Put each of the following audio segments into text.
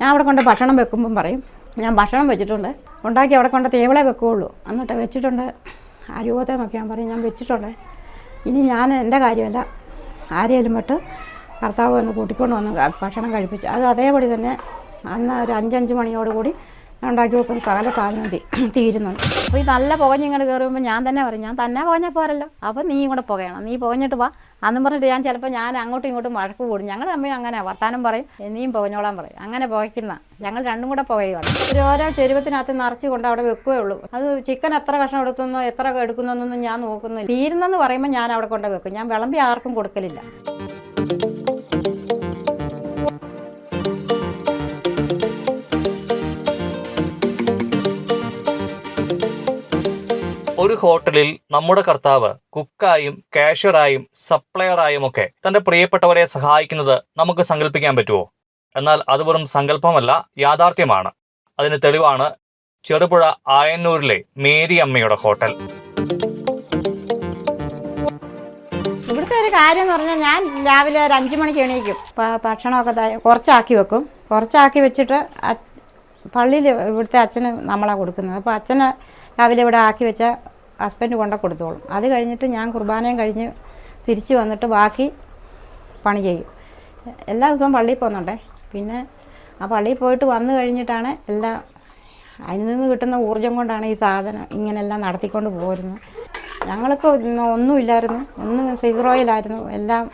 ഞാൻ അവിടെ കൊണ്ട് ഭക്ഷണം വെക്കുമ്പം പറയും ഞാൻ ഭക്ഷണം വെച്ചിട്ടുണ്ട്. ഉണ്ടാക്കി അവിടെ കൊണ്ട് തേവളെ വെക്കുകയുള്ളൂ. എന്നിട്ട് വെച്ചിട്ടുണ്ട്. ആ രൂപത്തെ നോക്കി ഞാൻ പറയും ഞാൻ വെച്ചിട്ടുണ്ട്. ഇനി ഞാൻ എന്റെ കാര്യമല്ല. ആരെയും വിട്ട് കർത്താവ് വന്ന് കൂട്ടിക്കൊണ്ട് വന്ന് ഭക്ഷണം കഴിപ്പിച്ചു. അത് അതേപടി തന്നെ അന്ന് ഒരു അഞ്ചഞ്ച് മണിയോടുകൂടി ഉണ്ടാക്കി വെക്കുന്ന സകല സാധനം തീരുന്നു തീരുന്നുണ്ട്. അപ്പോൾ ഈ നല്ല പുകഞ്ഞിങ്ങോട്ട് കയറുമ്പോൾ ഞാൻ തന്നെ പറയും ഞാൻ തന്നെ പുകഞ്ഞാൽ പോരല്ലോ. അപ്പോൾ നീ കൂടെ പുകയണം. നീ പുകഞ്ഞിട്ട് വാ. അന്നും പറഞ്ഞിട്ട് ഞാൻ ചിലപ്പോൾ ഞാൻ അങ്ങോട്ടും ഇങ്ങോട്ടും വഴക്ക് കൂടും. ഞങ്ങൾ തമ്മിൽ അങ്ങനെ വർത്താനം പറയും ഇനിയും പോകഞ്ഞോളാൻ പറയും. അങ്ങനെ പോയിക്കുന്ന ഞങ്ങൾ രണ്ടും കൂടെ പുകയുവാണ് ഒരു ഓരോ ചെരുവത്തിനകത്ത് നിറച്ച് കൊണ്ട് അവിടെ വെക്കുകയേ ഉള്ളൂ. അത് ചിക്കൻ എത്ര കഷ്ണം എടുക്കുന്നോ എത്ര എടുക്കുന്നൊന്നും ഞാൻ നോക്കുന്നില്ല. തീരുന്നെന്ന് പറയുമ്പോൾ ഞാൻ അവിടെ കൊണ്ട് വെക്കും. ഞാൻ വിളമ്പി ആർക്കും കൊടുക്കലില്ല. ഒരു ഹോട്ടലിൽ നമ്മുടെ കർത്താവ് കുക്കായും കാഷ്യറായും സപ്ലയറായും ഒക്കെ തന്റെ പ്രിയപ്പെട്ടവരെ സഹായിക്കുന്നത് നമുക്ക് സങ്കല്പിക്കാൻ പറ്റുമോ? എന്നാൽ അത് വെറും സങ്കല്പമല്ല യാഥാർത്ഥ്യമാണ്. അതിന് തെളിവാണ് ചെറുപുഴ ആയന്നൂരിലെ മേരി അമ്മയുടെ ഹോട്ടൽ. ഇവിടുത്തെ ഒരു കാര്യം എന്ന് പറഞ്ഞാൽ ഞാൻ രാവിലെ ഒരു അഞ്ച് മണിക്ക് എണീക്കും. ഭക്ഷണമൊക്കെ കുറച്ചാക്കി വെക്കും. കുറച്ചാക്കി വെച്ചിട്ട് പള്ളിയിൽ ഇവിടുത്തെ അച്ഛന് നമ്മളാണ് കൊടുക്കുന്നത്. അപ്പോൾ അച്ഛന് രാവിലെ ഇവിടെ ആക്കി വെച്ച ഹസ്ബൻഡ് കൊണ്ട കൊടുത്തോളും. അത് കഴിഞ്ഞിട്ട് ഞാൻ കുർബാനയും കഴിഞ്ഞ് തിരിച്ച് വന്നിട്ട് ബാക്കി പണി ചെയ്യും. എല്ലാ ദിവസവും പള്ളിയിൽ പോകുന്നുണ്ടേ. പിന്നെ ആ പള്ളിയിൽ പോയിട്ട് വന്നു കഴിഞ്ഞിട്ടാണ് എല്ലാം അതിൽ നിന്ന് കിട്ടുന്ന ഊർജം കൊണ്ടാണ് ഈ സാധനം ഇങ്ങനെല്ലാം നടത്തിക്കൊണ്ട് പോരുന്നത്. ഞങ്ങൾക്ക് ഒന്നും- ഒന്നുമില്ലായിരുന്നു. ഒന്നും സീറോയിലായിരുന്നു എല്ലാം.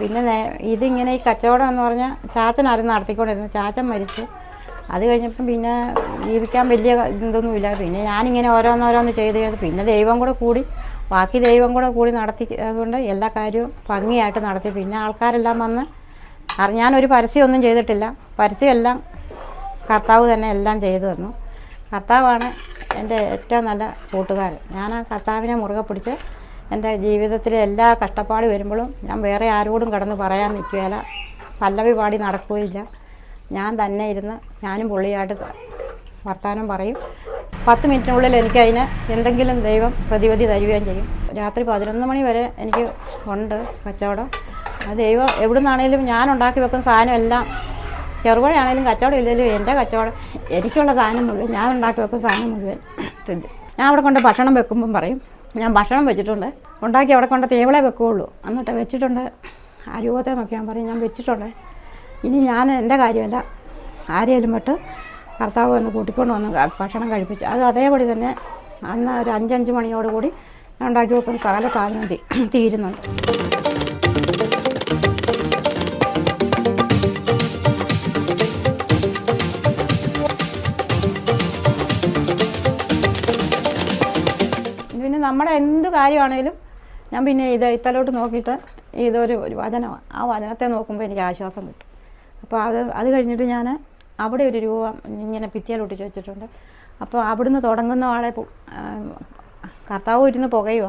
പിന്നെ ഇതിങ്ങനെ ഈ കച്ചവടം എന്ന് പറഞ്ഞാൽ ചാച്ചനായിരുന്നു നടത്തിക്കൊണ്ടിരുന്നത്. ചാച്ചൻ മരിച്ചു. അത് കഴിഞ്ഞപ്പം പിന്നെ ജീവിക്കാൻ വലിയ ഇതൊന്നുമില്ല പിന്നെ ഞാനിങ്ങനെ ഓരോന്നോരോന്ന് ചെയ്ത് ചെയ്ത് പിന്നെ ദൈവം കൂടെ കൂടി ബാക്കി ദൈവം കൂടെ കൂടി നടത്തി അതുകൊണ്ട് എല്ലാ കാര്യവും ഭംഗിയായിട്ട് നടത്തി. പിന്നെ ആൾക്കാരെല്ലാം വന്ന് ഞാനൊരു പരസ്യമൊന്നും ചെയ്തിട്ടില്ല. പരസ്യമെല്ലാം കർത്താവ് തന്നെ എല്ലാം ചെയ്തു തന്നു. കർത്താവാണ് എന്റെ ഏറ്റവും നല്ല കൂട്ടുകാരൻ. ഞാൻ ആ കർത്താവിനെ മുറുകെ പിടിച്ച് എന്റെ ജീവിതത്തിലെ എല്ലാ കഷ്ടപ്പാട് വരുമ്പോഴും ഞാൻ വേറെ ആരോടും കടന്ന് പറയാൻ നിൽക്കുകയില്ല. പല്ലവി പാടി നടക്കുകയില്ല. ഞാൻ തന്നെ ഇരുന്ന് ഞാനും പുള്ളിയായിട്ട് വർത്തമാനം പറയും. പത്ത് മിനിറ്റിനുള്ളിൽ എനിക്കതിന് എന്തെങ്കിലും ദൈവം പ്രതിവിധി തരികയും ചെയ്യും. രാത്രി പതിനൊന്ന് മണി വരെ എനിക്ക് ഉണ്ട് കച്ചവടം. ആ ദൈവം എവിടെ നിന്നാണേലും ഞാൻ ഉണ്ടാക്കി വെക്കുന്ന സാധനം എല്ലാം ചെറുപഴയാണേലും കച്ചവടം ഇല്ലെങ്കിലും എന്റെ കച്ചവടം എനിക്കുള്ള സാധനം മുഴുവൻ ഞാൻ ഉണ്ടാക്കി വെക്കുന്ന സാധനം മുഴുവൻ ഞാൻ അവിടെ കൊണ്ട് ഭക്ഷണം വെക്കുമ്പം പറയും. ഞാൻ ഭക്ഷണം വെച്ചിട്ടുണ്ട്. ഉണ്ടാക്കി അവിടെ കൊണ്ട് തേവളെ വെക്കുകയുള്ളൂ എന്നിട്ട് വെച്ചിട്ടുണ്ട്. ആ രൂപത്തെ നോക്കി ഞാൻ പറയും ഞാൻ വെച്ചിട്ടുണ്ട്. ഇനി ഞാൻ എന്റെ കാര്യമല്ല ആരെയും വിട്ട് കർത്താവ് വന്ന് കൂട്ടിക്കൊണ്ട് വന്ന് ഭക്ഷണം കഴിപ്പിച്ചു അത് അതേപടി തന്നെ അന്ന് ഒരു അഞ്ചഞ്ച് മണിയോടുകൂടി കൂടി ഉണ്ടാക്കി വെക്കുന്ന സകല സാധനം തീരുന്നുണ്ട് പിന്നെ നമ്മുടെ എന്ത് കാര്യമാണേലും ഞാൻ പിന്നെ ഇത് ഇത്തലോട്ട് നോക്കിയിട്ട് ഇതൊരു ഒരു വചനമാണ് ആ വചനത്തെ നോക്കുമ്പോൾ എനിക്ക് ആശ്വാസം കിട്ടും. അപ്പോൾ അത് അത് കഴിഞ്ഞിട്ട് ഞാൻ അവിടെ ഒരു രൂപ ഇങ്ങനെ ഭിത്തിയിലൊട്ടിച്ച് വെച്ചിട്ടുണ്ട് അപ്പോൾ അവിടുന്ന് തുടങ്ങുന്ന ആളെ കർത്താവ് ഇരുന്ന് പുകയുക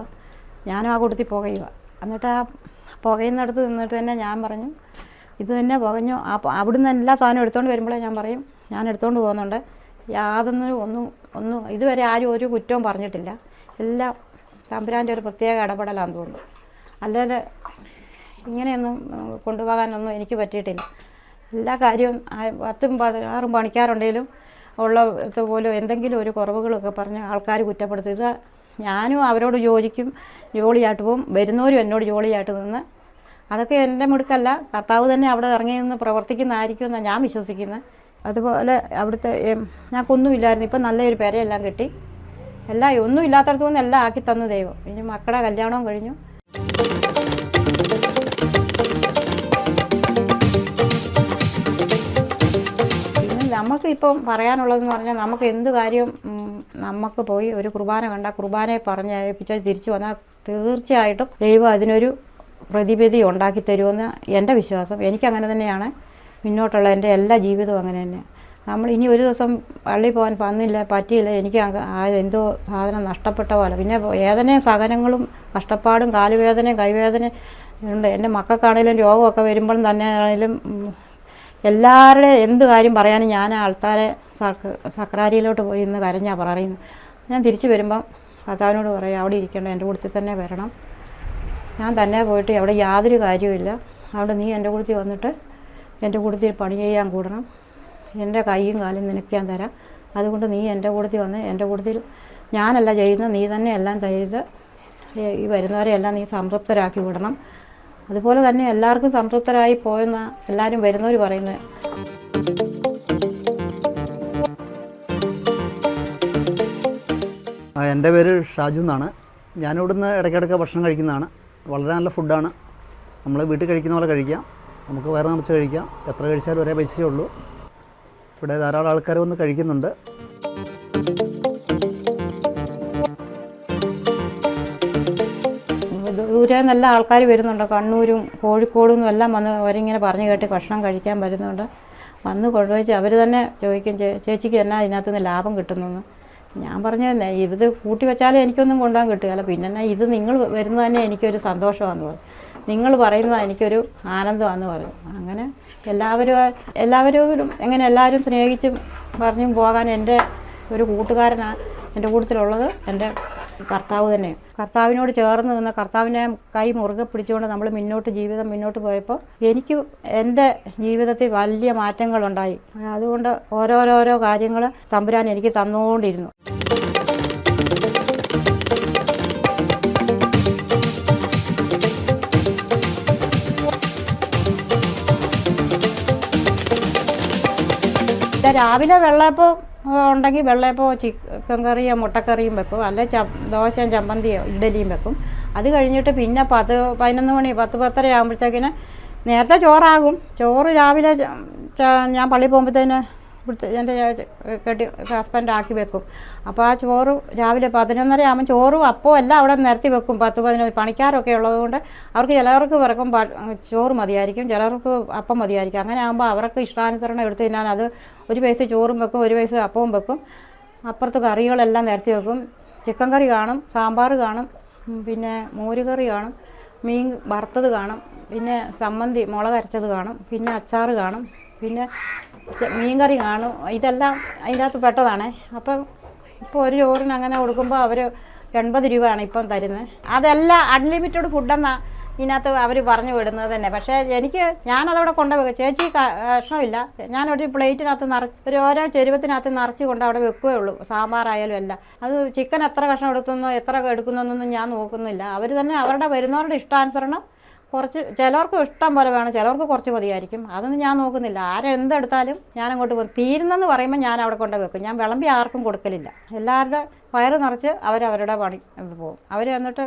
ഞാനും ആ കൂട്ടത്തിൽ പുകയുക എന്നിട്ട് ആ പുകയുന്നിടത്ത് നിന്നിട്ട് തന്നെ ഞാൻ പറഞ്ഞു ഇത് തന്നെ പുകഞ്ഞു. ആ അവിടുന്ന് എല്ലാ സാധനവും എടുത്തുകൊണ്ട് വരുമ്പോഴേ ഞാൻ പറയും ഞാൻ എടുത്തുകൊണ്ട് പോകുന്നുണ്ട്. യാതൊന്നും ഒന്നും ഒന്നും ഇതുവരെ ആരും ഒരു കുറ്റവും പറഞ്ഞിട്ടില്ല. എല്ലാം തമ്പുരാന്റെ ഒരു പ്രത്യേക ഇടപെടലാന്ന് തോന്നുന്നു. അല്ലാതെ ഇങ്ങനെയൊന്നും കൊണ്ടുപോകാനൊന്നും എനിക്ക് പറ്റിയിട്ടില്ല. എല്ലാ കാര്യവും പത്തും പതിനാറും പണിക്കാരുണ്ടെങ്കിലും ഉള്ള പോലും എന്തെങ്കിലും ഒരു കുറവുകളൊക്കെ പറഞ്ഞ് ആൾക്കാർ കുറ്റപ്പെടുത്തും. ഇത് ഞാനും അവരോട് ജോലിക്കും ജോളിയായിട്ട് പോവും. വരുന്നവരും എന്നോട് ജോളിയായിട്ട് നിന്ന്. അതൊക്കെ എന്റെ മിടുക്കല്ല. കർത്താവ് തന്നെ അവിടെ ഇറങ്ങി നിന്ന് പ്രവർത്തിക്കുന്നതായിരിക്കും എന്നാണ് ഞാൻ വിശ്വസിക്കുന്നത് അതുപോലെ അവിടുത്തെ ഞങ്ങൾക്കൊന്നുമില്ലായിരുന്നു ഇപ്പം നല്ലൊരു പെരയെല്ലാം കിട്ടി. എല്ലാം ഒന്നും ഇല്ലാത്തടത്തു നിന്ന് എല്ലാം ആക്കി തന്നു ദൈവം. ഇനി മക്കളുടെ കല്യാണവും കഴിഞ്ഞു. നമുക്ക് ഇപ്പം പറയാനുള്ളതെന്ന് പറഞ്ഞാൽ നമുക്ക് എന്ത് കാര്യം നമുക്ക് പോയി ഒരു കുർബാന കണ്ട കുർബാനയെ പറഞ്ഞ് ഏൽപ്പിച്ചാൽ തിരിച്ചു വന്നാൽ തീർച്ചയായിട്ടും ദൈവം അതിനൊരു പ്രതിവിധി ഉണ്ടാക്കി തരുമെന്ന് എന്റെ വിശ്വാസം. എനിക്കങ്ങനെ തന്നെയാണ്. മുന്നോട്ടുള്ള എന്റെ എല്ലാ ജീവിതവും അങ്ങനെ തന്നെയാണ് നമ്മൾ ഇനി ഒരു ദിവസം പള്ളി പോകാൻ വന്നില്ല പറ്റിയില്ല എനിക്ക് എന്തോ സാധനം നഷ്ടപ്പെട്ട പോലെ. പിന്നെ വേദനയും സഹനങ്ങളും കഷ്ടപ്പാടും കാലുവേദനയും കൈവേദനയും ഉണ്ട്. എന്റെ മക്കൾക്കാണേലും രോഗമൊക്കെ വരുമ്പോഴും തന്നെ ആണെങ്കിലും ഉം, എല്ലാവരുടെയും എന്ത് കാര്യം പറയാനും ഞാൻ ആൾക്കാരെ സക്രാരിയിലോട്ട് പോയി ഇന്ന് കരഞ്ഞാ പറയുന്നു ഞാൻ തിരിച്ചു വരുമ്പം കർത്താവിനോട് പറയും അവിടെ ഇരിക്കേണ്ട എന്റെ കൂട്ടത്തിൽ തന്നെ വരണം. ഞാൻ തന്നെ പോയിട്ട് അവിടെ യാതൊരു കാര്യവുമില്ല അവിടെ നീ എന്റെ കൂട്ടത്തിൽ വന്നിട്ട് എന്റെ കൂട്ടത്തിൽ പണി ചെയ്യാൻ കൂടണം. എന്റെ കൈയും കാലും നിനക്ക് ഞാൻ തരാം. അതുകൊണ്ട് നീ എന്റെ കൂട്ടത്തിൽ വന്ന് എന്റെ കൂട്ടത്തിൽ ഞാനല്ല ചെയ്യുന്നത് നീ തന്നെ എല്ലാം ചെയ്ത് ഈ വരുന്നവരെ എല്ലാം നീ സംതൃപ്തരാക്കി വിടണം. അതുപോലെ തന്നെ എല്ലാവർക്കും സംതൃപ്തരായി പോയെന്ന എല്ലാവരും വരുന്നവർ പറയുന്നത് എന്റെ പേര് ഷാജു എന്നാണ്. ഞാനിവിടുന്ന് ഇടയ്ക്കിടയ്ക്ക് ഭക്ഷണം കഴിക്കുന്നതാണ്. വളരെ നല്ല ഫുഡാണ്. നമ്മൾ വീട്ടിൽ കഴിക്കുന്ന പോലെ കഴിക്കാം. നമുക്ക് വേറെ നിറച്ച് കഴിക്കാം. എത്ര കഴിച്ചാലും ഒരേ പൈസയേ ഉള്ളൂ. ഇവിടെ ധാരാളം ആൾക്കാർ വന്ന് കഴിക്കുന്നുണ്ട്. ദൂരെ നല്ല ആൾക്കാർ വരുന്നുണ്ട്. കണ്ണൂരും കോഴിക്കോടും ഒന്നും എല്ലാം വന്ന് അവരിങ്ങനെ പറഞ്ഞു കേട്ട് ഭക്ഷണം കഴിക്കാൻ വരുന്നുണ്ട്. വന്ന് കൊണ്ടുപോയി അവർ തന്നെ ചോദിക്കും "ചേ- ചേച്ചിക്ക് തന്നെ അതിനകത്ത് നിന്ന് ലാഭം കിട്ടുന്നെന്ന്? ഞാൻ പറഞ്ഞു തന്നെ ഇത് കൂട്ടി വെച്ചാലും എനിക്കൊന്നും കൊണ്ടുപോകാൻ കിട്ടുകയില്ല. പിന്നെ ഇത് നിങ്ങൾ വരുന്നത് തന്നെ എനിക്കൊരു സന്തോഷമാണെന്ന് പറഞ്ഞു നിങ്ങൾ പറയുന്നത് എനിക്കൊരു ആനന്ദമാണെന്ന് പറഞ്ഞു അങ്ങനെ എല്ലാവരും എല്ലാവരും എങ്ങനെ എല്ലാവരും സ്നേഹിച്ചും പറഞ്ഞും പോകാൻ എന്റെ ഒരു കൂട്ടുകാരനാണ് എന്റെ കൂട്ടത്തിലുള്ളത്. എന്റെ കർത്താവ് തന്നെ. കർത്താവിനോട് ചേർന്ന് നിന്ന് കർത്താവിനെ കൈ മുറുകെ പിടിച്ചുകൊണ്ട് നമ്മൾ മുന്നോട്ട് ജീവിതം മുന്നോട്ട് പോയപ്പോൾ എനിക്ക് എന്റെ ജീവിതത്തിൽ വലിയ മാറ്റങ്ങളുണ്ടായി. അതുകൊണ്ട് ഓരോരോരോ കാര്യങ്ങൾ തമ്പുരാൻ എനിക്ക് തന്നുകൊണ്ടിരുന്നു. രാവിലെ വെള്ളയപ്പം ഉണ്ടെങ്കിൽ വെള്ളയപ്പോ ചിക്കൻ കറിയോ മുട്ടക്കറിയും വെക്കും. അല്ലെ ച ദോശയും ചമ്മന്തിയോ ഇഡലിയും വെക്കും. അത് കഴിഞ്ഞിട്ട് പിന്നെ പത്ത് പതിനൊന്ന് മണി പത്ത് പത്തര ആകുമ്പോഴത്തേക്കിന് നേരത്തെ ചോറാകും. ചോറ് രാവിലെ ഞാൻ പള്ളിയിൽ പോകുമ്പോഴത്തേന് ഇവിടുത്തെ എന്റെ കെട്ടി ഹസ്ബൻഡ് ആക്കി വെക്കും. അപ്പോൾ ആ ചോറ് രാവിലെ പതിനൊന്നര ആകുമ്പോൾ ചോറും അപ്പവും എല്ലാം അവിടെ നിരത്തി വെക്കും. പത്ത് പതിനൊന്ന് പണിക്കാരൊക്കെ ഉള്ളതുകൊണ്ട് അവർക്ക് ചിലവർക്ക് പിറക്കും ചോറ് മതിയായിരിക്കും. ചിലവർക്ക് അപ്പം മതിയായിരിക്കും. അങ്ങനെ ആകുമ്പോൾ അവർക്ക് ഇഷ്ടാനുസരണം എടുത്ത് ഞാൻ അത് ഒരു പൈസ ചോറും വെക്കും ഒരു പൈസ അപ്പവും വെക്കും. അപ്പുറത്ത് കറികളെല്ലാം നിരത്തി വെക്കും. ചിക്കൻ കറി കാണും സാമ്പാർ കാണും പിന്നെ മോരുകറി കാണും മീൻ വറുത്തത് കാണും പിന്നെ സമ്മന്തി മുളകരച്ചത് കാണും പിന്നെ അച്ചാർ കാണും പിന്നെ മീൻകറി കാണും. ഇതെല്ലാം അതിന്റെ അകത്ത് പെട്ടതാണേ. അപ്പം ഇപ്പോൾ ഒരു ചോറിന് അങ്ങനെ കൊടുക്കുമ്പോൾ അവർ എൺപത് രൂപയാണ് ഇപ്പം തരുന്നത്. അതെല്ലാം അൺലിമിറ്റഡ് ഫുഡെന്നാണ് ഇതിനകത്ത് അവർ പറഞ്ഞു വിടുന്നത് തന്നെ. പക്ഷേ എനിക്ക് ഞാനതവിടെ കൊണ്ടുപോയി ചേച്ചി കഷ്ണമില്ല. ഞാനൊരു പ്ലേറ്റിനകത്ത് നിറച്ച് ഒരു ഓരോ ചെരുവത്തിനകത്ത് നിറച്ച് കൊണ്ട് അവിടെ വെക്കുകയേ ഉള്ളൂ. സാമ്പാറായാലും എല്ലാം. അത് ചിക്കൻ എത്ര കഷ്ണം എടുക്കുന്നോ എത്ര എടുക്കുന്നൊന്നും ഞാൻ നോക്കുന്നില്ല. അവർ തന്നെ അവരുടെ വരുന്നവരുടെ ഇഷ്ടാനുസരണം കുറച്ച് ചിലർക്ക് ഇഷ്ടം പോലെ വേണം ചിലർക്ക് കുറച്ച് മതിയായിരിക്കും അതൊന്നും ഞാൻ നോക്കുന്നില്ല. ആരെന്തെടുത്താലും ഞാൻ അങ്ങോട്ട് പോകും തീരുന്നെന്ന് പറയുമ്പോൾ ഞാൻ അവിടെ കൊണ്ട് വെക്കും. ഞാൻ വിളമ്പി ആർക്കും കൊടുക്കലില്ല. എല്ലാവരുടെ വയറ് നിറച്ച് അവരവരുടെ പണി പോകും. അവർ എന്നിട്ട്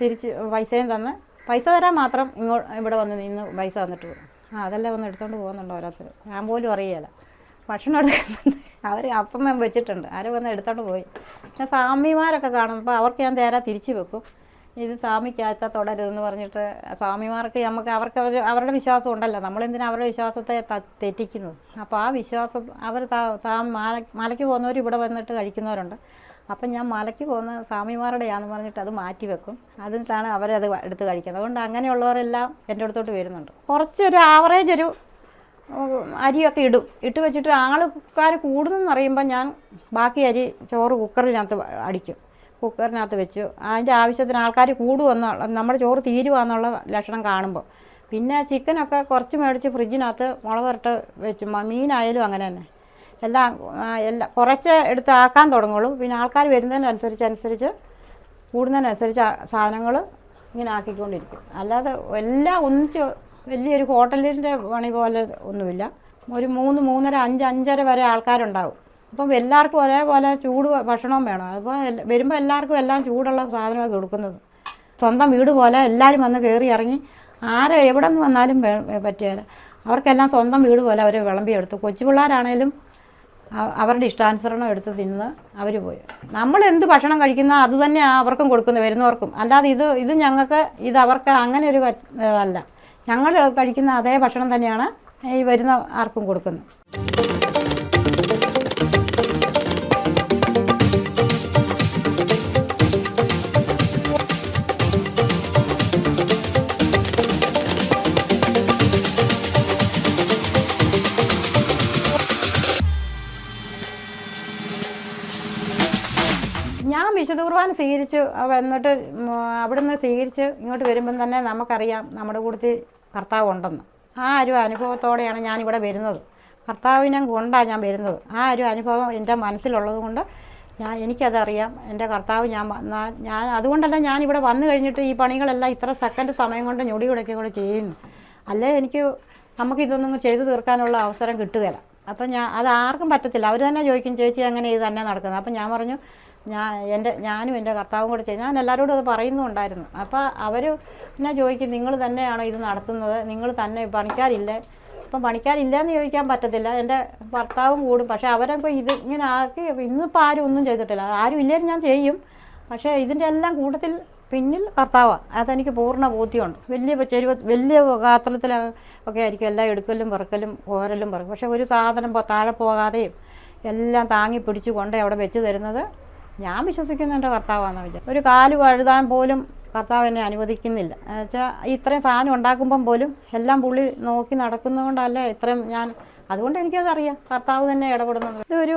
തിരിച്ച് പൈസയും തന്ന് പൈസ തരാൻ മാത്രം ഇങ്ങോട്ട് ഇവിടെ വന്ന് നിന്ന് പൈസ തന്നിട്ട് പോകും. ആ അതെല്ലാം വന്ന് എടുത്തുകൊണ്ട് പോകുന്നുണ്ട് ഓരോരുത്തർ ഞാൻ പോലും അറിയില്ല ഭക്ഷണം എടുക്കുന്നുണ്ട് അവർ അപ്പം വെച്ചിട്ടുണ്ട്. ആരും വന്ന് എടുത്തോണ്ട് പോയി. പിന്നെ സ്വാമിമാരൊക്കെ കാണുമ്പോൾ അവർക്ക് ഞാൻ തേരാ തിരിച്ചു വെക്കും. ഇത് സ്വാമിക്കകത്ത തുടരുതെന്ന് പറഞ്ഞിട്ട് സ്വാമിമാർക്ക് നമുക്ക് അവർക്ക് അവർ അവരുടെ വിശ്വാസം ഉണ്ടല്ലോ. നമ്മളെന്തിനാണ് അവരുടെ വിശ്വാസത്തെ തെറ്റിക്കുന്നത്? അപ്പോൾ ആ വിശ്വാസം അവർ മാല മലയ്ക്ക് പോകുന്നവർ ഇവിടെ വന്നിട്ട് കഴിക്കുന്നവരുണ്ട്. അപ്പം ഞാൻ മലയ്ക്ക് പോകുന്ന സ്വാമിമാരുടെയാണെന്ന് പറഞ്ഞിട്ട് അത് മാറ്റി വെക്കും. അതിട്ടാണ് അവരത് എടുത്ത് കഴിക്കുന്നത്. അതുകൊണ്ട് അങ്ങനെയുള്ളവരെല്ലാം എന്റെ അടുത്തോട്ട് വരുന്നുണ്ട്. കുറച്ചൊരു ആവറേജ് ഒരു അരിയൊക്കെ ഇടും. ഇട്ട് വെച്ചിട്ട് ആൾക്കാർ കൂടുന്നെന്ന് അറിയുമ്പോൾ ഞാൻ ബാക്കി അരി ചോറ് കുക്കറിനകത്ത് അടിക്കും. കുക്കറിനകത്ത് വെച്ചു. അതിന്റെ ആവശ്യത്തിന് ആൾക്കാർ കൂടുമെന്നുള്ള നമ്മുടെ ചോറ് തീരുവാന്നുള്ള ലക്ഷണം കാണുമ്പോൾ പിന്നെ ചിക്കനൊക്കെ കുറച്ച് മേടിച്ച് ഫ്രിഡ്ജിനകത്ത് മുളകിട്ട് വെച്ചു. മീനായാലും അങ്ങനെ തന്നെ. എല്ലാം എല്ലാം കുറച്ച് എടുത്ത് ആക്കാൻ തുടങ്ങുള്ളൂ. പിന്നെ ആൾക്കാർ വരുന്നതിനനുസരിച്ച് അനുസരിച്ച് കൂടുന്നതിനനുസരിച്ച് സാധനങ്ങൾ ഇങ്ങനെ ആക്കിക്കൊണ്ടിരിക്കും. അല്ലാതെ എല്ലാം ഒന്നിച്ച് വലിയൊരു ഹോട്ടലിന്റെ പണി പോലെ ഒന്നുമില്ല. ഒരു മൂന്ന് മൂന്നര അഞ്ച് അഞ്ചര വരെ ആൾക്കാരുണ്ടാവും. അപ്പം എല്ലാവർക്കും ഒരേപോലെ ചൂട് ഭക്ഷണവും വേണം. അപ്പോൾ വരുമ്പോൾ എല്ലാവർക്കും എല്ലാം ചൂടുള്ള സാധനമൊക്കെ കൊടുക്കുന്നത്. സ്വന്തം വീട് പോലെ എല്ലാവരും വന്ന് കയറി ഇറങ്ങി ആരെ എവിടെ നിന്ന് വന്നാലും പറ്റിയാൽ അവർക്കെല്ലാം സ്വന്തം വീട് പോലെ അവർ വിളമ്പി എടുത്തു. കൊച്ചു പിള്ളേരാണേലും അവരുടെ ഇഷ്ടാനുസരണം എടുത്ത് തിന്ന് അവർ പോയി. നമ്മൾ എന്ത് ഭക്ഷണം കഴിക്കുന്ന അത് തന്നെ അവർക്കും കൊടുക്കുന്നത് വരുന്നവർക്കും. അല്ലാതെ ഇത് ഇത് ഞങ്ങൾക്ക് ഇത് അവർക്ക് അങ്ങനെ ഒരു ഇതല്ല. ഞങ്ങൾ കഴിക്കുന്ന അതേ ഭക്ഷണം തന്നെയാണ് ഈ വരുന്ന ആർക്കും കൊടുക്കുന്നത്. വിശുദ്ധ കുർബാന സ്വീകരിച്ച് എന്നിട്ട് അവിടെ അവിടുന്ന് സ്വീകരിച്ച് ഇങ്ങോട്ട് വരുമ്പം തന്നെ നമുക്കറിയാം നമ്മുടെ കൂട്ടത്തിൽ കർത്താവ് ഉണ്ടെന്ന് ആ ഒരു അനുഭവത്തോടെയാണ് ഞാനിവിടെ വരുന്നത്. കർത്താവിനെ കൊണ്ടാണ് ഞാൻ വരുന്നത്. ആ ഒരു അനുഭവം എന്റെ മനസ്സിലുള്ളത് കൊണ്ട് ഞാൻ എനിക്കതറിയാം. എന്റെ കർത്താവ് ഞാൻ ഞാൻ അതുകൊണ്ടല്ല ഞാൻ ഇവിടെ വന്നു കഴിഞ്ഞിട്ട് ഈ പണികളെല്ലാം ഇത്ര സെക്കൻഡ് സമയം കൊണ്ട് ഞൊടി കുടയ്ക്കും കൂടെ ചെയ്യുന്നു. അല്ലേ എനിക്ക് നമുക്ക് ഇതൊന്നും ചെയ്തു തീർക്കാനുള്ള അവസരം കിട്ടുകയില്ല. അപ്പം ഞാൻ അത് ആർക്കും പറ്റത്തില്ല. അവർ തന്നെ ചോദിക്കും ചേച്ചി അങ്ങനെ ഇത് തന്നെ നടക്കുന്നത്. അപ്പം ഞാൻ പറഞ്ഞു ഞാൻ എന്റെ ഞാനും എന്റെ കർത്താവും കൂടെ ചെയ്തു. ഞാൻ എല്ലാവരോടും അത് പറയുന്നുണ്ടായിരുന്നു. അപ്പോൾ അവർ എന്നെ ചോദിക്കും നിങ്ങൾ തന്നെയാണോ ഇത് നടത്തുന്നത്? നിങ്ങൾ തന്നെ പണിക്കാരില്ലേ? ഇപ്പം പണിക്കാരില്ലയെന്ന് ചോദിക്കാൻ പറ്റത്തില്ല. എന്റെ ഭർത്താവും കൂടും. പക്ഷേ അവരൊക്കെ ഇത് ഇങ്ങനെ ആക്കി ഇന്നിപ്പോൾ ആരും ഒന്നും ചെയ്തിട്ടില്ല. ആരും ഇല്ലെങ്കിൽ ഞാൻ ചെയ്യും. പക്ഷേ ഇതിന്റെ എല്ലാം കൂട്ടത്തിൽ പിന്നിൽ കർത്താവാണ് അതെനിക്ക് പൂർണ ബോധ്യമുണ്ട്. വലിയ ചെരുവ വലിയ പാത്രത്തിൽ ഒക്കെ ആയിരിക്കും എല്ലാം എടുക്കലും പെറുക്കലും ഓരലും പെറുക്കും. പക്ഷേ ഒരു സാധനം താഴെ പോകാതെയും എല്ലാം താങ്ങി പിടിച്ചു കൊണ്ട് അവിടെ വെച്ച് തരുന്നത് ഞാൻ വിശ്വസിക്കുന്ന എന്റെ കർത്താവാണെന്ന് വിചാരിച്ചു ഒരു കാൽ വഴുതാൻ പോലും കർത്താവ് എന്നെ അനുവദിക്കുന്നില്ല. എന്നുവെച്ചാൽ ഇത്രയും സാധനം ഉണ്ടാക്കുമ്പം പോലും എല്ലാം പുള്ളി നോക്കി നടക്കുന്നതുകൊണ്ടല്ല ഇത്രയും ഞാൻ അതുകൊണ്ട് എനിക്കതറിയാം കർത്താവ് തന്നെ ഇടപെടുന്നത്. ഇതൊരു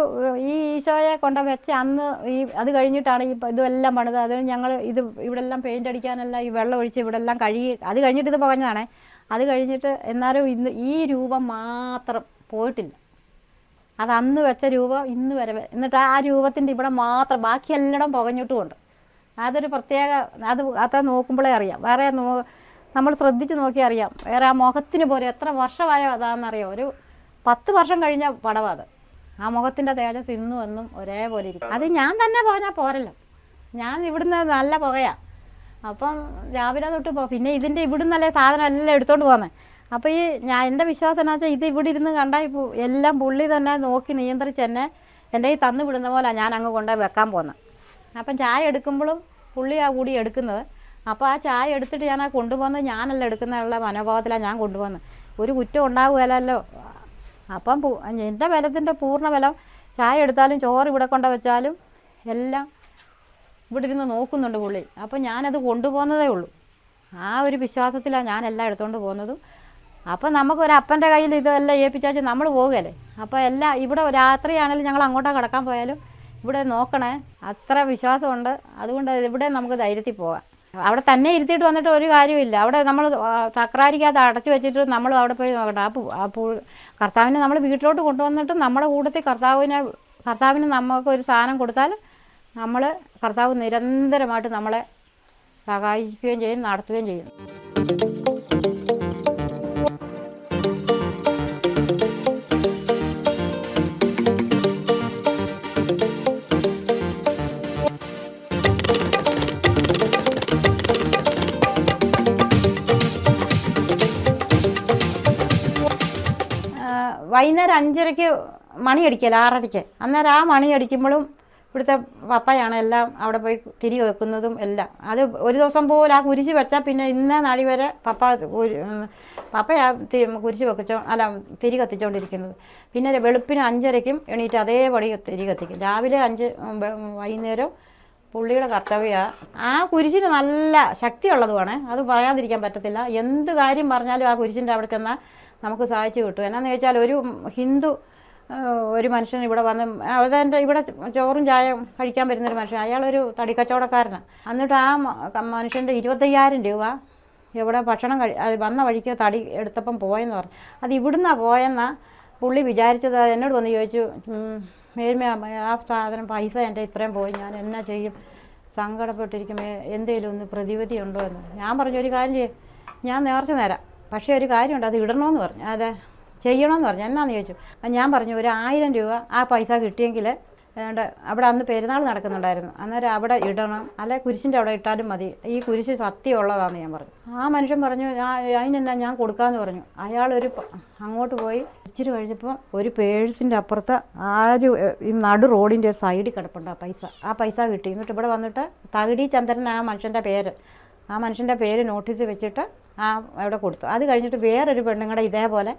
ഈ ഈശോയെ കൊണ്ട് വെച്ച് അന്ന് ഈ അത് കഴിഞ്ഞിട്ടാണ് ഈ ഇതെല്ലാം പണിത്. അതിന് ഞങ്ങൾ ഇത് ഇവിടെ എല്ലാം പെയിന്റ് അടിക്കാനെല്ലാം ഈ വെള്ളം ഒഴിച്ച് ഇവിടെ എല്ലാം കഴുകി അത് കഴിഞ്ഞിട്ട് ഇത് പറഞ്ഞതാണേ അത് കഴിഞ്ഞിട്ട് എന്നാലും ഇന്ന് ഈ രൂപം മാത്രം പോയിട്ടില്ല. അത് അന്ന് വെച്ച രൂപം ഇന്ന് വരെ എന്നിട്ട് ആ രൂപത്തിന്റെ ഇവിടെ മാത്രം ബാക്കി എല്ലായിടം പുകഞ്ഞിട്ടുമുണ്ട്. അതൊരു പ്രത്യേക അത് അത് നോക്കുമ്പോഴേ അറിയാം. വേറെ നോ നമ്മൾ ശ്രദ്ധിച്ച് നോക്കി അറിയാം. വേറെ ആ മുഖത്തിന് പോലെ എത്ര വർഷമായ അതാണെന്നറിയോ ഒരു പത്ത് വർഷം കഴിഞ്ഞ പടവാ അത്. ആ മുഖത്തിന്റെ തേജസ് ഇന്നും എന്നും ഒരേപോലെ ഇരിക്കും. അത് ഞാൻ തന്നെ പറഞ്ഞാൽ പോരല്ലോ. ഞാൻ ഇവിടുന്ന് നല്ല പുകയാണ് അപ്പം രാവിലെ തൊട്ട് പോ പിന്നെ ഇതിന്റെ ഇവിടുന്നല്ലേ സാധനം എല്ലാം എടുത്തോണ്ട് പോകുന്നത് അപ്പോൾ ഈ ഞാൻ എന്റെ വിശ്വാസം എന്നാ വെച്ചാൽ ഇത് ഇവിടെ ഇരുന്ന് കണ്ടാൽ ഇപ്പോൾ എല്ലാം പുള്ളി തന്നെ നോക്കി നിയന്ത്രിച്ച് എന്നെ എന്റെ ഈ തന്നു വിടുന്ന പോലെ ഞാൻ അങ്ങ് കൊണ്ടുപോയി വെക്കാൻ പോകുന്നത് അപ്പം ചായ എടുക്കുമ്പോഴും പുള്ളി ആ കൂടി എടുക്കുന്നത്. അപ്പോൾ ആ ചായ എടുത്തിട്ട് ഞാൻ ആ കൊണ്ടുപോകുന്നത് ഞാനല്ല എടുക്കുന്നുള്ള മനോഭാവത്തിലാണ് ഞാൻ കൊണ്ടുപോകുന്നത്. ഒരു കുറ്റം ഉണ്ടാവുകയല്ലോ അപ്പം എന്റെ ബലത്തിന്റെ പൂർണ ബലം ചായ എടുത്താലും ചോറ് ഇവിടെ കൊണ്ട വെച്ചാലും എല്ലാം ഇവിടെ ഇരുന്ന് നോക്കുന്നുണ്ട് പുള്ളി. അപ്പം ഞാനത് കൊണ്ടുപോകുന്നതേ ഉള്ളൂ. ആ ഒരു വിശ്വാസത്തിലാണ് ഞാൻ എല്ലാം എടുത്തുകൊണ്ട് പോകുന്നതും. അപ്പം നമുക്ക് ഒരു അപ്പന്റെ കയ്യിൽ ഇതെല്ലാം ഏൽപ്പിച്ചാൽ നമ്മൾ പോവുകയല്ലേ? അപ്പോൾ എല്ലാം ഇവിടെ രാത്രിയാണെങ്കിലും ഞങ്ങൾ അങ്ങോട്ടാ കിടക്കാൻ പോയാലും ഇവിടെ നോക്കണേ. അത്ര വിശ്വാസമുണ്ട്. അതുകൊണ്ട് ഇവിടെ നമുക്ക് ധൈര്യത്തിൽ പോകാം അവിടെ തന്നെ ഇരുത്തിയിട്ട് വന്നിട്ട് ഒരു കാര്യമില്ല അവിടെ നമ്മൾ തക്രാരിക്കാതെ അടച്ചു വെച്ചിട്ട് നമ്മൾ അവിടെ പോയി നോക്കട്ടെ. ആ കർത്താവിനെ നമ്മൾ വീട്ടിലോട്ട് കൊണ്ടുവന്നിട്ട് നമ്മുടെ കൂട്ടത്തിൽ കർത്താവിനെ കർത്താവിന് നമുക്ക് ഒരു സാധനം കൊടുത്താൽ നമ്മൾ കർത്താവ് നിരന്തരമായിട്ട് നമ്മളെ സഹായിക്കുകയും ചെയ്യും നടത്തുകയും ചെയ്യും. വൈകുന്നേരം അഞ്ചരയ്ക്ക് മണി അടിക്കല ആറരയ്ക്ക്. അന്നേരം ആ മണി അടിക്കുമ്പോഴും ഇവിടുത്തെ പപ്പയാണ് എല്ലാം അവിടെ പോയി തിരി വെക്കുന്നതും എല്ലാം. അത് ഒരു ദിവസം പോലും ആ കുരിശ് വെച്ചാൽ പിന്നെ ഇന്ന നാടി വരെ പപ്പ പപ്പയാ കുരിശ് വെക്കിച്ചോ അല്ല തിരി കത്തിച്ചുകൊണ്ടിരിക്കുന്നത് പിന്നെ വെളുപ്പിന് അഞ്ചരയ്ക്കും എണീറ്റ് അതേപടി തിരി കത്തിക്കും. രാവിലെ അഞ്ച് വൈകുന്നേരം പുള്ളിയുടെ കർത്തവ്യമാണ് ആ കുരിശിന് നല്ല ശക്തിയുള്ളതുമാണ് അത് പറയാതിരിക്കാൻ പറ്റത്തില്ല. എന്ത് കാര്യം പറഞ്ഞാലും ആ കുരിശിന്റെ അവിടെ ചെന്നാൽ നമുക്ക് സഹായിച്ചു കിട്ടും. എന്നാന്ന് ചോദിച്ചാൽ ഒരു ഹിന്ദു ഒരു മനുഷ്യൻ ഇവിടെ വന്ന് അതെന്റെ ഇവിടെ ചോറും ചായയും കഴിക്കാൻ വരുന്നൊരു മനുഷ്യൻ അയാളൊരു തടിക്കച്ചവടക്കാരനാണ് എന്നിട്ട് ആ മനുഷ്യന്റെ ഇരുപത്തയ്യായിരം രൂപ ഇവിടെ ഭക്ഷണം കഴി വന്ന വഴിക്ക് തടി എടുത്തപ്പം പോയെന്ന് പറഞ്ഞു. അത് ഇവിടുന്നാണ് പോയെന്നാ പുള്ളി വിചാരിച്ചത്. എന്നോട് വന്ന് ചോദിച്ചു മേരുമ ആ സാധനം പൈസ എന്റെ ഇത്രയും പോയി ഞാൻ എന്നാ ചെയ്യും? സങ്കടപ്പെട്ടിരിക്കും എന്തെങ്കിലും ഒന്ന് പ്രതിവിധി ഉണ്ടോ എന്ന്? ഞാൻ പറഞ്ഞു ഒരു കാര്യം ചെയ്യും ഞാൻ നേർച്ച നേരാം. പക്ഷേ ഒരു കാര്യമുണ്ട് അത് ഇടണമെന്ന് പറഞ്ഞു. അതെ ചെയ്യണമെന്ന് പറഞ്ഞു. എന്നാന്ന് ചോദിച്ചു. അപ്പം ഞാൻ പറഞ്ഞു ഒരു ആയിരം രൂപ ആ പൈസ കിട്ടിയെങ്കിൽ അവിടെ അന്ന് പെരുന്നാൾ നടക്കുന്നുണ്ടായിരുന്നു. അന്നേരം അവിടെ ഇടണം. അല്ലെ കുരിശിന്റെ അവിടെ ഇട്ടാലും മതി. ഈ കുരിശ് സത്യമുള്ളതാണെന്ന് ഞാൻ പറഞ്ഞു. ആ മനുഷ്യൻ പറഞ്ഞു "ഞാൻ- അതിനെന്നാ ഞാൻ കൊടുക്കാമെന്ന് പറഞ്ഞു. അയാളൊരു അങ്ങോട്ട് പോയി. ഇച്ചിരി കഴിഞ്ഞപ്പോൾ ഒരു പേഴ്സിന്റെ അപ്പുറത്ത് ആ ഒരു ഈ നടു റോഡിന്റെ സൈഡിൽ കിടപ്പുണ്ട് ആ പൈസ. ആ പൈസ കിട്ടി. എന്നിട്ട് ഇവിടെ വന്നിട്ട് തകിടി ചന്ദ്രൻ ആ മനുഷ്യന്റെ പേര്. ആ മനുഷ്യന്റെ പേര് നോട്ടീസ് വെച്ചിട്ട് ആ അവിടെ കൊടുത്തു. അത് കഴിഞ്ഞിട്ട് വേറൊരു പെണ്ണുങ്ങളുടെ ഇതേപോലെ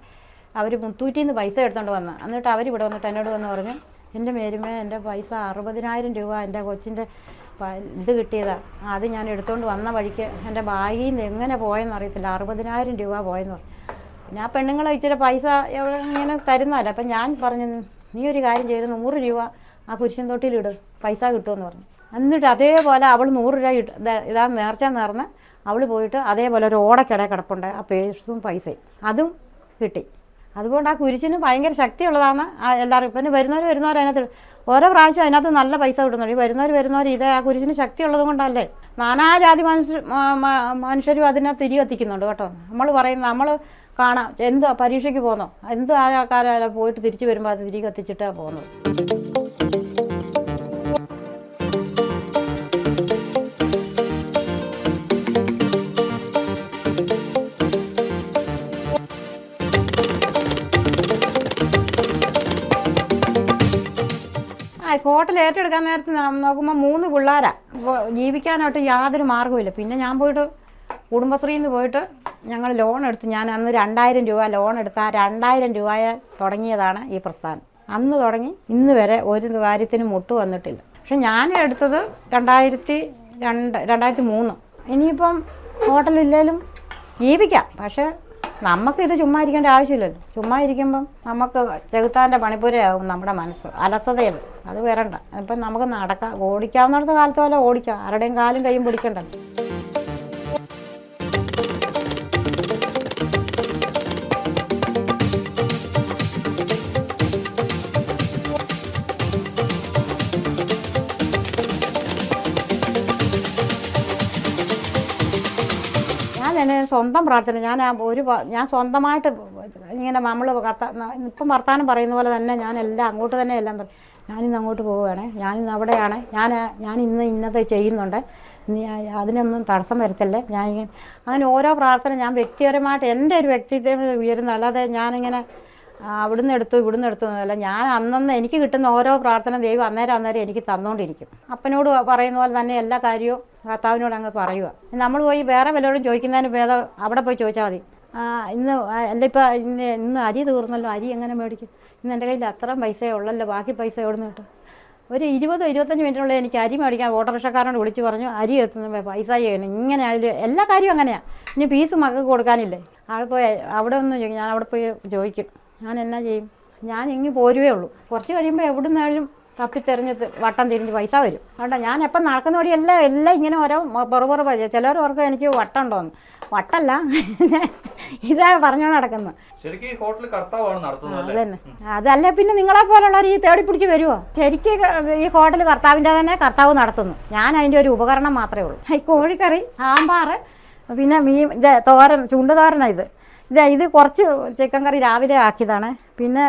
അവർ മുത്തൂറ്റിയിൽ നിന്ന് പൈസ എടുത്തുകൊണ്ട് വന്നു. എന്നിട്ട് അവർ വന്നിട്ട് എന്നോട് വന്ന് പറഞ്ഞു എന്റെ മേരുമേ എന്റെ പൈസ അറുപതിനായിരം രൂപ എന്റെ കൊച്ചിന്റെ ഇത് കിട്ടിയതാണ് അത് ഞാൻ എടുത്തുകൊണ്ട് വന്ന വഴിക്ക് എന്റെ ബാഗിൽ നിന്ന് എങ്ങനെ പോയെന്ന് അറിയത്തില്ല. അറുപതിനായിരം രൂപ പോയെന്ന് പറഞ്ഞു. പിന്നെ ആ പെണ്ണുങ്ങളെ ഇച്ചിരി പൈസ എവിടെ ഇങ്ങനെ തരുന്നതല്ല. അപ്പം ഞാൻ പറഞ്ഞു നീ ഒരു കാര്യം ചെയ്ത് നൂറ് രൂപ ആ കുരിശൻ തൊട്ടിയിലിട് പൈസ കിട്ടുമെന്ന് പറഞ്ഞു. എന്നിട്ട് അതേപോലെ അവൾ നൂറ് രൂപ ഇതാ നേർച്ച നേർന്ന് അവൾ പോയിട്ട് അതേപോലെ ഒരു ഓടക്കിടയിൽ കിടപ്പുണ്ട്. ആ പേഴ്സും പൈസയും. അതും കിട്ടി. അതുകൊണ്ട് ആ കുരിശിന് ഭയങ്കര ശക്തിയുള്ളതാണ്. ആ എല്ലാവരും പിന്നെ വരുന്നവർ വരുന്നവർ അതിനകത്ത് ഓരോ പ്രാവശ്യം അതിനകത്ത് നല്ല പൈസ കിട്ടുന്നുണ്ട്. ഈ വരുന്നവർ വരുന്നവർ ഇത് ആ കുരിശിന് ശക്തി ഉള്ളത് കൊണ്ടല്ലേ നാനാജാതി മനുഷ്യ മനുഷ്യരും അതിനകത്ത് തിരി കത്തിക്കുന്നുണ്ട് കേട്ടോ. നമ്മൾ പറയുന്നത് നമ്മൾ കാണാം എന്തോ പരീക്ഷയ്ക്ക് പോന്നോ ആ ആൾക്കാരെ പോയിട്ട് തിരിച്ചു വരുമ്പോൾ അത് തിരി കത്തിച്ചിട്ടാണ് പോകുന്നത്? ഹോട്ടൽ ഏറ്റെടുക്കാൻ നേരത്ത് നോക്കുമ്പോൾ മൂന്ന് പിള്ളേരാ. ജീവിക്കാനായിട്ട് യാതൊരു മാർഗമില്ല പിന്നെ ഞാൻ പോയിട്ട് കുടുംബശ്രീയിൽ നിന്ന് പോയിട്ട് ഞങ്ങൾ ലോൺ എടുത്ത് ഞാൻ അന്ന് രണ്ടായിരം രൂപ ലോൺ എടുത്ത് ആ രണ്ടായിരം രൂപയെ തുടങ്ങിയതാണ് ഈ പ്രസ്ഥാനം. അന്ന് തുടങ്ങി ഇന്ന് വരെ ഒരു കാര്യത്തിനും മുട്ട് വന്നിട്ടില്ല. പക്ഷെ ഞാൻ എടുത്തത് രണ്ടായിരത്തി രണ്ട് രണ്ടായിരത്തി മൂന്ന്. ഇനിയിപ്പം ഹോട്ടലില്ലേലും ജീവിക്കാം. പക്ഷേ നമുക്കിത് ചുമ്മാ ഇരിക്കേണ്ട ആവശ്യമില്ലല്ലോ. ചുമ്മാ ഇരിക്കുമ്പം നമുക്ക് ചെകുത്താന്റെ പണിപ്പുരയാകും നമ്മുടെ മനസ്സ്. അലസതയിൽ അത് വരണ്ട. ഇപ്പം നമുക്ക് നടക്കാം. ഓടിക്കാവുന്നിടത്ത് കാലത്ത് പോലെ ഓടിക്കാം. ആരുടെയും കാലും കൈയും പിടിക്കണ്ടല്ലോ. ഞാൻ സ്വന്തം പ്രാർത്ഥന ഞാൻ ആ ഒരു ഞാൻ സ്വന്തമായിട്ട് ഇങ്ങനെ നമ്മൾ ഇപ്പം വർത്താനം പറയുന്ന പോലെ തന്നെ ഞാൻ എല്ലാം അങ്ങോട്ട് തന്നെ എല്ലാം പറയും. ഞാനിന്ന് അങ്ങോട്ട് പോവുകയാണേ ഞാനിന്ന് അവിടെയാണ് ഞാൻ ഞാൻ ഇന്ന് ഇന്നത്തെ ചെയ്യുന്നുണ്ട്. അതിനൊന്നും തടസ്സം വരത്തില്ലേ. ഞാൻ അങ്ങനെ ഓരോ പ്രാർത്ഥന ഞാൻ വ്യക്തിപരമായിട്ട് എന്റെ ഒരു വ്യക്തിത്വം ഉയരുന്നു. അല്ലാതെ ഞാനിങ്ങനെ അവിടുന്ന് എടുത്തു ഇവിടുന്ന് എടുത്തു എന്നല്ല. ഞാൻ അന്നന്ന് എനിക്ക് കിട്ടുന്ന ഓരോ പ്രാർത്ഥന ദൈവം അന്നേരം അന്നേരം എനിക്ക് തന്നുകൊണ്ടിരിക്കും അപ്പനോട് പറയുന്ന പോലെ തന്നെ എല്ലാ കാര്യവും കർത്താവിനോട് അങ്ങ് പറയുക നമ്മൾ പോയി വേറെ വല്ലവരും ചോദിക്കുന്നതിന് ഭേദം അവിടെ പോയി ചോദിച്ചാൽ മതി. ഇന്ന് അല്ല ഇപ്പം ഇന്ന് ഇന്ന് അരി തീർന്നല്ലോ. അരി എങ്ങനെ മേടിക്കും? ഇന്ന് എന്റെ കയ്യിൽ അത്രയും പൈസയേ ഉള്ളല്ലോ. ബാക്കി പൈസ എവിടുന്ന് കിട്ടും? ഒരു ഇരുപതോ ഇരുപത്തഞ്ച് മിനിറ്റിനുള്ളിൽ എനിക്ക് അരി മേടിക്കാൻ ഓട്ടോറിക്ഷക്കാരനോട് വിളിച്ച് പറഞ്ഞു അരി എത്തുന്ന പൈസ ചെയ്യണം ഇങ്ങനെ എല്ലാ കാര്യവും അങ്ങനെയാണ് ഇനി ഫീസ് മക്കൾക്ക് കൊടുക്കാനില്ലേ. അവിടെ പോയി അവിടെ ഒന്ന് ഞാൻ അവിടെ പോയി ചോദിക്കും. ഞാൻ എന്നാ ചെയ്യും? ഞാൻ ഇങ്ങ് പോരുവേ ഉള്ളൂ. കുറച്ച് കഴിയുമ്പോൾ എവിടുന്നാലും തപ്പിത്തെറിഞ്ഞ് വട്ടം തിരിഞ്ഞ് പൈസ വരും. അതുകൊണ്ട് ഞാൻ എപ്പം നടക്കുന്ന വഴി എല്ലാം എല്ലാം ഇങ്ങനെ ഓരോ പുറപുറ പരി ചിലർ ഓർക്കും എനിക്ക് വട്ടം ഉണ്ടോന്ന് വട്ടല്ല. ഇതാ പറഞ്ഞോ നടക്കുന്നത് അതന്നെ. അതല്ല പിന്നെ നിങ്ങളെ പോലുള്ളവർ ഈ തേടി പിടിച്ച് വരുമോ ശരിക്കും ഈ ഹോട്ടൽ കർത്താവിന്റെ തന്നെ കർത്താവ് നടത്തുന്നു. ഞാൻ അതിന്റെ ഒരു ഉപകരണം മാത്രമേ ഉള്ളൂ. ഈ കോഴിക്കറി സാമ്പാർ പിന്നെ മീൻ ഇത് തോരൻ ചുണ്ടുതോരനാണ് ഇത്. ഇത് ഇത് കുറച്ച് ചിക്കൻ കറി രാവിലെ ആക്കിയതാണ്. പിന്നെ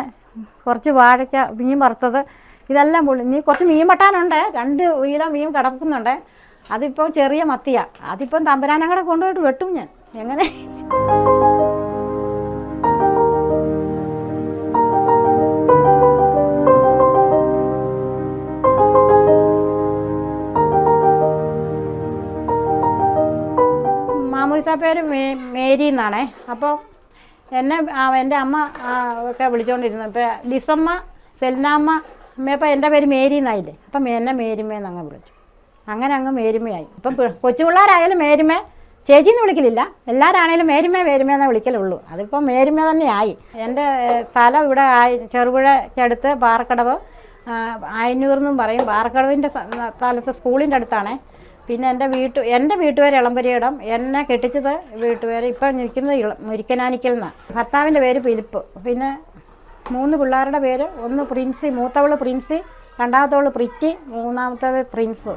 കുറച്ച് വാഴയ്ക്ക മീൻ വറുത്തത് ഇതെല്ലാം പുള്ളി നീ കുറച്ച് മീൻ വെട്ടാനുണ്ട്. രണ്ട് കിലോ മീൻ കിടക്കുന്നുണ്ട്. അതിപ്പോൾ ചെറിയ മത്തിയാണ് അതിപ്പം തമ്പരാനം കൊണ്ടുപോയിട്ട് വെട്ടും ഞാൻ. എങ്ങനെ? മാമൂസ പേര് മേരി എന്നാണേ അപ്പോൾ എന്നെ എന്റെ അമ്മ ഒക്കെ വിളിച്ചുകൊണ്ടിരുന്നു ഇപ്പോൾ ലിസമ്മ സെൽനാമ്മ ഇപ്പം എന്റെ പേര് മേരി എന്നായില്ലേ അപ്പം എന്നെ മേരിമേന്ന് അങ്ങ് വിളിച്ചു. അങ്ങനെ അങ്ങ് മേരിമയായി. ഇപ്പം കൊച്ചു പിള്ളേരായാലും മേരിമേ ചേച്ചിന്ന് വിളിക്കലില്ല. എല്ലാവരാണേലും മേരിമേ മേരിമേന്നേ വിളിക്കലുള്ളൂ. അതിപ്പോൾ മേരിമേ തന്നെ ആയി എന്റെ സ്ഥലം ഇവിടെ ആയി ചെറുപുഴയ്ക്കടുത്ത് പാറക്കടവ് ആയന്നൂർ എന്നും പറയും. പാറക്കടവിന്റെ സ്ഥ- സ്ഥലത്ത് സ്കൂളിന്റെ അടുത്താണേ. പിന്നെ എന്റെ വീട്ടു എന്റെ വീട്ടുപേര് ഇളമ്പരിയിടം എന്നെ കെട്ടിച്ചത് വീട്ടുപേര് ഇപ്പം നിൽക്കുന്നത് മുരിക്കനാനിക്കൽ നിന്നാണ് ഭർത്താവിന്റെ പേര് ഫിലിപ്പ്. പിന്നെ മൂന്ന് പിള്ളേരുടെ പേര് ഒന്ന് പ്രിൻസി മൂത്തവൾ പ്രിൻസി രണ്ടാമത്തവൾ പ്രിറ്റി മൂന്നാമത്തേത് പ്രിൻസ്.